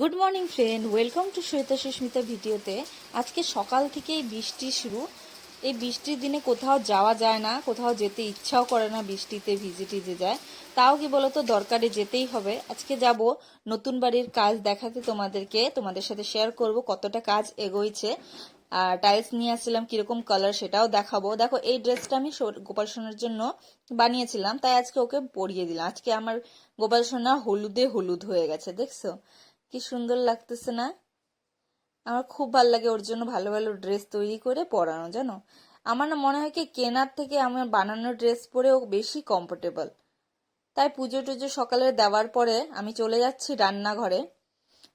Good morning friend welcome to Shweta Susmita ভিডিওতে আজকে সকাল থেকেই বৃষ্টি শুরু। এই বৃষ্টির দিনে কোথাও যাওয়া যায় না, কোথাও যেতে ইচ্ছাও করে না বৃষ্টিতে ভিজে টিজে যায়। তাও কি বলতো, দরকারে যেতেই হবে। আজকে যাব নতুন বাড়ির কাজ দেখাতে তোমাদেরকে। তোমাদের সাথে শেয়ার করব কতটা কাজ এগোইছে। আর টাইলস নিয়ে আসছিলাম, কীরকম কালার সেটাও দেখাবো। দেখো, এই ড্রেসটা আমি গোপাল সোনার জন্য বানিয়েছিলাম। তাই আজকে ওকে পরিয়ে দিলাম। আজকে আমার গোপাল সোনা হলুদে হলুদ হয়ে গেছে, দেখছ? কি সুন্দর লাগতেছে না? আমার খুব ভালো লাগে ওর জন্য ভালো ভালো ড্রেস তৈরি করে পরানো, জানো? আমার না মনে হয় কি কেনার থেকে আমার বানানো ড্রেস পরে ও বেশি কমফোর্টেবল তাই পুজো টুজো সকালে দেওয়ার পরে আমি চলে যাচ্ছি রান্নাঘরে।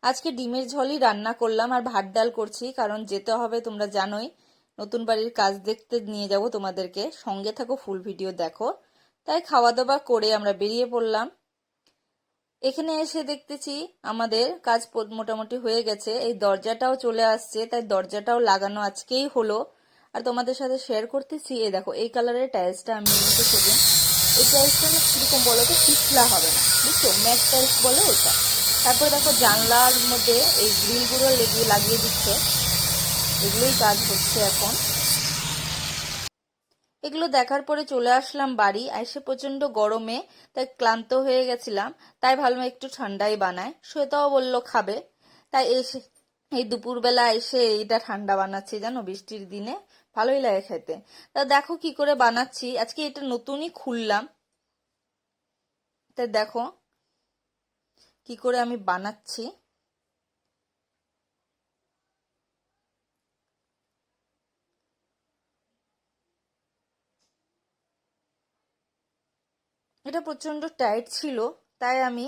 আজকে ডিমের ঝোলই রান্না করলাম আর ভাত ডাল করছি, কারণ যেতে হবে তোমরা জানোই। নতুন বাড়ির কাজ দেখতে নিয়ে যাব তোমাদেরকে। সঙ্গে থাকো ফুল ভিডিও দেখো। তাই খাওয়া দাওয়া করে আমরা বেরিয়ে পড়লাম। এখানে এসে দেখতেছি আমাদের কাজ মোটামুটি হয়ে গেছে। এই দরজাটাও চলে আসছে, তাই দরজাটাও লাগানো আজকেই হলো। আর তোমাদের সাথে শেয়ার করতেছি, এই দেখো, এই কালারের টাইলসটা আমি নিতে সেদিন এই টাইলসটা কীরকম বলো তো, পিছলা হবে না, বুঝছ? ম্যাট টাইলস বলে ওটা। তারপরে দেখো জানলার মধ্যে এই গ্রিলগুলো লেগে লাগিয়ে দিচ্ছে। এগুলোই কাজ হচ্ছে এখন। এগুলো দেখার পরে চলে আসলাম বাড়ি। এসে প্রচণ্ড গরমে তাই ক্লান্ত হয়ে গেছিলাম, তাই ভাবলাম একটু ঠান্ডাই বানায় শ্বেতাও বলল, খাবে। তাই এসে এই দুপুরবেলা এসে এইটা ঠান্ডা বানাচ্ছি, জানো, বৃষ্টির দিনে। ভালোই লাগে খেতে। তা দেখো কি করে বানাচ্ছি। আজকে এটা নতুনই খুললাম। তা দেখো কি করে আমি বানাচ্ছি। এটা প্রচণ্ড টাইট ছিল, তাই আমি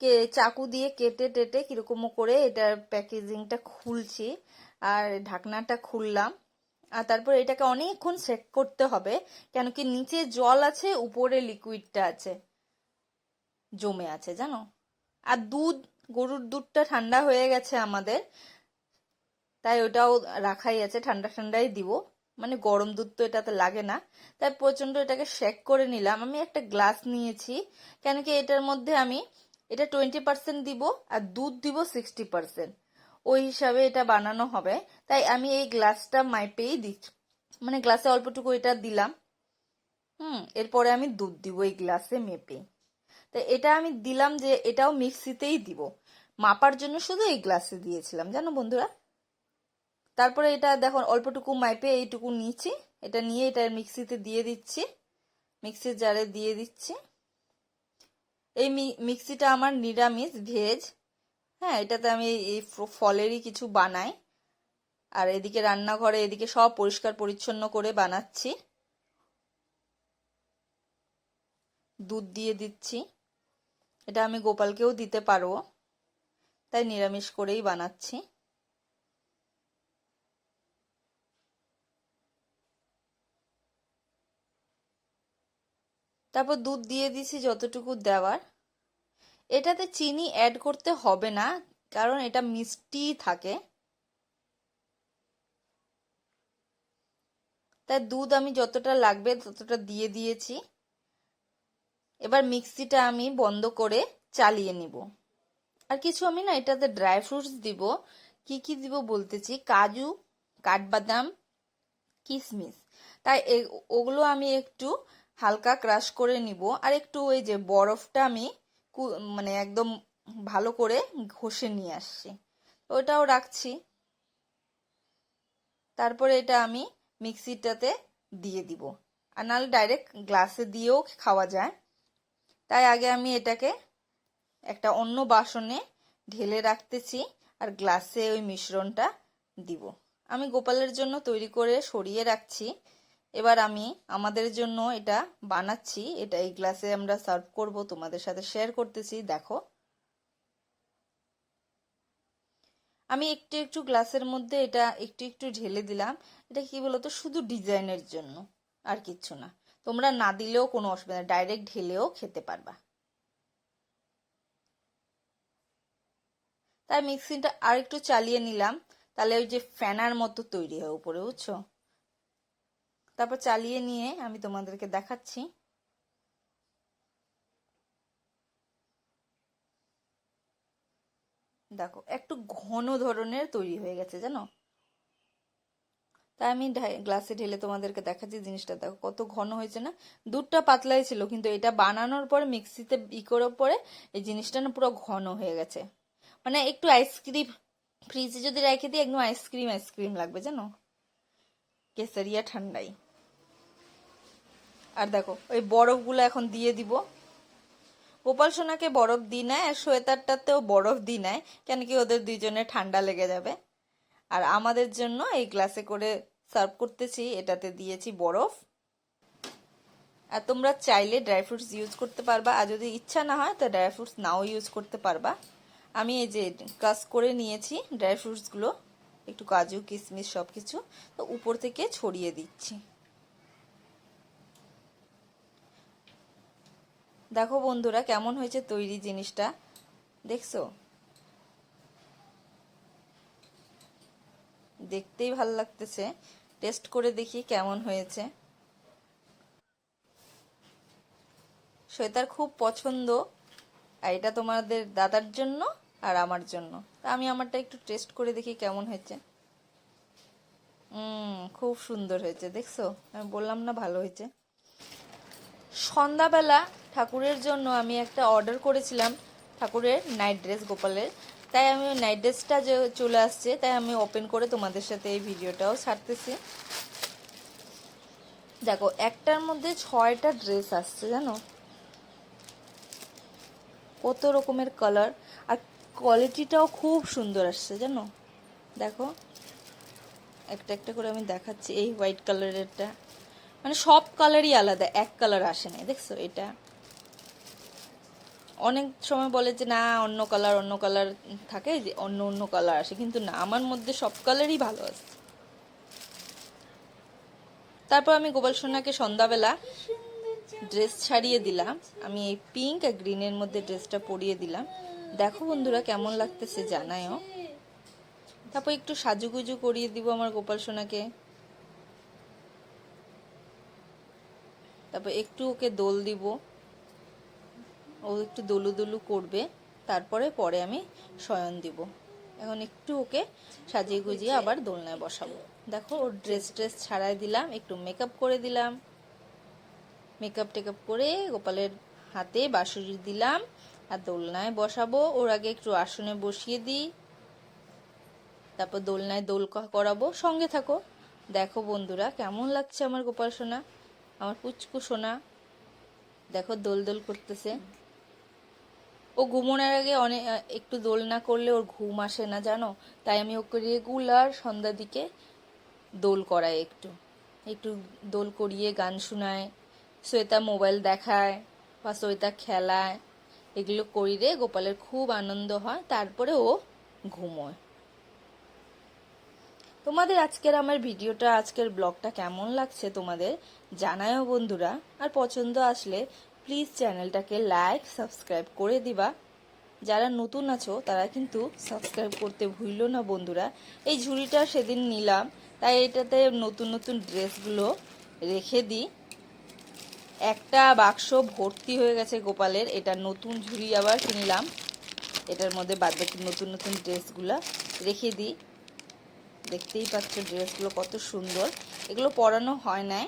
কে চাকু দিয়ে কেটে টেটে কীরকম করে এটার প্যাকেজিংটা খুলছি আর ঢাকনাটা খুললাম। আর তারপর এটাকে অনেকক্ষণ সেট করতে হবে, কেন কি নিচে জল আছে, উপরে লিকুইডটা আছে। জমে আছে, জানো? আর দুধ, গরুর দুধটা ঠান্ডা হয়ে গেছে আমাদের, তাই ওটাও রাখাই আছে, ঠান্ডা ঠান্ডাই দিব। মানে গরম দুধ তো এটাতে লাগে না। তাই প্রচণ্ড এটাকে শেক করে নিলাম। আমি একটা গ্লাস নিয়েছি। কেন কি এটার মধ্যে আমি এটা টোয়েন্টি পার্সেন্ট দিব আর দুধ দিব সিক্সটি পার্সেন্ট ওই হিসাবে এটা বানানো হবে। তাই আমি এই গ্লাসটা মাইপেই দিচ্ছি মানে গ্লাসে অল্পটুকু এটা দিলাম। হুম, এরপরে আমি দুধ দিব এই গ্লাসে মেপে। তো এটা আমি দিলাম যে এটাও মিক্সিতেই দিব। মাপার জন্য শুধু এই গ্লাসে দিয়েছিলাম। জানো বন্ধুরা? তারপরে এটা দেখো অল্পটুকু মাইপে এইটুকু নিয়েছি। এটা নিয়ে এটা মিক্সিতে দিয়ে দিচ্ছি। মিক্সির জারে দিয়ে দিচ্ছি। এই মিক্সিটা আমার নিরামিষ, ভেজ। হ্যাঁ এটাতে আমি এই ফলেরই কিছু বানাই। আর এদিকে রান্নাঘরে এদিকে সব পরিষ্কার পরিচ্ছন্ন করে বানাচ্ছি। দুধ দিয়ে দিচ্ছি। এটা আমি গোপালকেও দিতে পারব। তাই নিরামিষ করেই বানাচ্ছি। তারপর দুধ দিয়ে দিছি যতটুকু দেওয়ার। এটাতে চিনি অ্যাড করতে হবে না, কারণ এটা মিষ্টি থাকে। তাই দুধ আমি যতটা লাগবে ততটা দিয়ে দিয়েছি। এবার মিক্সিটা আমি বন্ধ করে চালিয়ে নিব। আর কিছু আমি না এটাতে ড্রাই ফ্রুটস দিব। কি কি দিব বলতেছি? কাজু, কাঠবাদাম কিশমিশ তাই ওগুলো আমি একটু হালকা ক্রাশ করে নিব। আর একটু ওই যে বরফটা আমি মানে একদম ভালো করে ঘষে নিয়ে আসছি। ওটাও রাখছি। তারপরে এটা আমি মিক্সিটাতে দিয়ে দিব। আর নাহলে ডাইরেক্ট গ্লাসে দিয়েও খাওয়া যায়। তাই আগে আমি এটাকে একটা অন্য বাসনে ঢেলে রাখতেছি আর গ্লাসে ওই মিশ্রণটা দিব। আমি গোপালের জন্য তৈরি করে সরিয়ে রাখছি। এবার আমি আমাদের জন্য এটা বানাচ্ছি। এটা এই গ্লাসে আমরা সার্ভ করব, তোমাদের সাথে শেয়ার করতেছি, দেখো। আমি একটু একটু গ্লাসের মধ্যে এটা একটু একটু ঢেলে দিলাম। এটা কি বলতো? শুধু ডিজাইনের জন্য, আর কিচ্ছু না। তোমরা না দিলেও কোনো অসুবিধা ডাইরেক্ট ঢেলেও খেতে পারবা। তাই মিক্সিটা আর একটু চালিয়ে নিলাম। তাহলে ওই যে ফ্যানার মতো তৈরি হয় উপরে, বুঝছ? তারপর চালিয়ে নিয়ে আমি তোমাদেরকে দেখাচ্ছি। দেখো, একটু ঘন ধরনের তৈরি হয়ে গেছে, জানো? তাই আমি গ্লাসে ঢেলে তোমাদেরকে দেখাচ্ছি জিনিসটা। দেখো, কত ঘন হয়েছে না? দুধটা পাতলাই ছিল, কিন্তু এটা বানানোর পরে মিক্সিতে ই করার পরে এই জিনিসটা না পুরো ঘন হয়ে গেছে। মানে একটু আইসক্রিম ফ্রিজে যদি রেখে দিই, একদম আইসক্রিম আইসক্রিম লাগবে, জানো? কেসারিয়া ঠান্ডাই। আর দেখো, ওই বরফগুলো এখন দিয়ে দিব। গোপাল সোনাকে বরফ দিই নেয় আর সোয়েটারটাতেও বরফ দিই নেয় কেন কি ওদের দুইজনের ঠান্ডা লেগে যাবে। আর আমাদের জন্য এই গ্লাসে করে সার্ভ করতেছি, এটাতে দিয়েছি বরফ। আর তোমরা চাইলে ড্রাই ফ্রুটস ইউজ করতে পারবা, আর যদি ইচ্ছা না হয়, তো ড্রাই ফ্রুটস নাও ইউজ করতে পারবা। আমি এই যে কাজ করে নিয়েছি ড্রাই ফ্রুটসগুলো, একটু কাজু কিশমিশ সব কিছু তো উপর থেকে ছড়িয়ে দিচ্ছি। দেখো বন্ধুরা, কেমন হয়েছে তৈরি জিনিসটা? দেখছ? দেখতেই ভালো লাগতেছে। টেস্ট করে দেখি কেমন হয়েছে। শ্বেতার খুব পছন্দ এটা তোমাদের দাদার জন্য আর আমার জন্য। তা আমি আমারটা একটু টেস্ট করে দেখি কেমন হয়েছে। খুব সুন্দর হয়েছে, দেখছ? আমি বললাম না ভালো হয়েছে। সন্ধ্যাবেলা ঠাকুরের জন্য আমি একটা অর্ডার করেছিলাম ঠাকুরের নাইট ড্রেস গোপালের। তাই আমি ওই নাইট ড্রেসটা যে চলে আসছে, তাই আমি ওপেন করে তোমাদের সাথে এই ভিডিওটাও ছাড়তেছি। দেখো, একটার মধ্যে ছয়টা ড্রেস আসছে, জানো? কত রকমের কালার আর কোয়ালিটিটাও খুব সুন্দর আসছে, জানো? দেখো, একটা একটা করে আমি দেখাচ্ছি এই হোয়াইট কালারেরটা মানে সব কালারই আলাদা, এক কালার আসে না দেখছ এটা? অনেক সময় বলে যে, না, অন্য কালার অন্য কালার থাকে, যে অন্য অন্য কালার আসে। কিন্তু না, আমার মধ্যে সব কালারই ভালো আছে। তারপর আমি গোপাল সোনাকে সন্ধ্যাবেলা ড্রেস ছাড়িয়ে দিলাম। আমি এই পিঙ্ক আর গ্রিনের মধ্যে ড্রেসটা পরিয়ে দিলাম। দেখো বন্ধুরা, কেমন লাগতেছে জানায়ও। তারপর একটু সাজুগুজু করিয়ে দিব আমার গোপাল সোনাকে। তারপর একটু ওকে দোল দিব। ও একটু দোলু দোলু করবে, তারপরে পরে আমি শয়ন দিব। এখন একটু ওকে সাজিয়ে গুজিয়ে আবার দোলনায় বসাবো। দেখো, ওর ড্রেস ট্রেস ছাড়াই দিলাম, একটু মেকআপ করে দিলাম। মেকআপ টেকআপ করে গোপালের হাতে বাঁশুরি দিলাম আর দোলনায় বসাবো। ওর আগে একটু আসনে বসিয়ে দিই। তারপর দোলনায় দোল করাবো। সঙ্গে থাকো। দেখো বন্ধুরা, কেমন লাগছে আমার গোপাল সোনা? আমার পুচকু সোনা, দেখো দোল দোল করতেছে। ও ঘুমোনোর আগে অনেক একটু দোল না করলে ওর ঘুম আসে না, জানো? তাই আমি ওকে রেগুলার সন্ধ্যা দিকে দোল করাই একটু। একটু দোল করিয়ে গান শোনায়, শ্বেতা মোবাইল দেখায় বা শ্বেতা খেলায়, এগুলো করিলে গোপালের খুব আনন্দ হয়। তারপরে ও ঘুমোয়। তোমাদের আজকের আমার ভিডিওটা, আজকের ব্লগটা কেমন লাগছে তোমাদের জানায়ও বন্ধুরা। আর পছন্দ আসলে প্লিজ চ্যানেলটাকে লাইক সাবস্ক্রাইব করে দিবা। যারা নতুন আছো, তারা কিন্তু সাবস্ক্রাইব করতে ভুললো না বন্ধুরা। এই ঝুড়িটা সেদিন নিলাম, তাই এটাতে নতুন নতুন ড্রেসগুলো রেখে দিই। একটা বাক্স ভর্তি হয়ে গেছে গোপালের, এটা নতুন ঝুড়ি আবার কিনলাম। এটার মধ্যে বাদ বাকি নতুন নতুন ড্রেসগুলো রেখে দিই। দেখতেই পাচ্ছ ড্রেসগুলো কত সুন্দর। এগুলো পরানো হয় না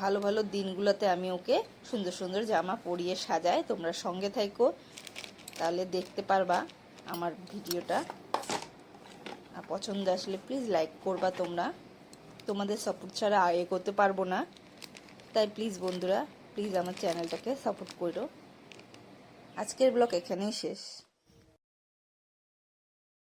ভালো ভালো দিনগুলোতে আমি ওকে সুন্দর সুন্দর জামা পরিয়ে সাজাই। তোমরা সঙ্গে থাকো তাহলে দেখতে পারবা আমার ভিডিওটা। আর পছন্দ আসলে প্লিজ লাইক করবা তোমরা। তোমাদের সাপোর্ট ছাড়া এগোতে পারব না। তাই প্লিজ বন্ধুরা প্লিজ আমার চ্যানেলটাকে সাপোর্ট করো। আজকের ব্লগ এখানেই শেষ।